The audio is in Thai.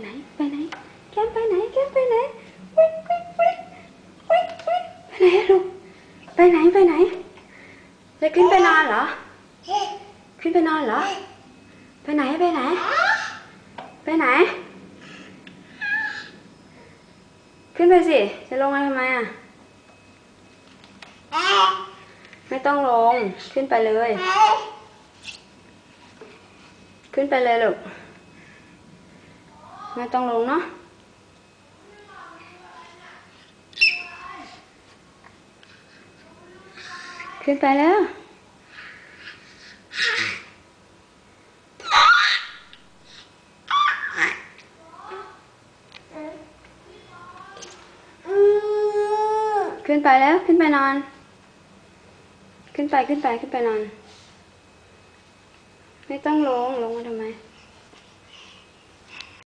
ไหน ไปไหน แก้มไปไหน แก้มไปไหนวิ่งวิ่งวิ่งวิ่งวิ่งไปไหนลูก ไปไหน ไปไหน จะขึ้นไปนอนเหรอ ขึ้นไปนอนเหรอ ไปไหน ไปไหน ไปไหน ขึ้นไปสิ จะลงมาทำไมอะ ไม่ต้องลง ขึ้นไปเลย ขึ้นไปเลยลูก ไม่ต้องลงเนาะขึ้นไปแล้ว ขึ้นไปแล้ว ขึ้นไปนอน ขึ้นไป ขึ้นไป ขึ้นไปนอน ไม่ต้องลง ลงมาทำไม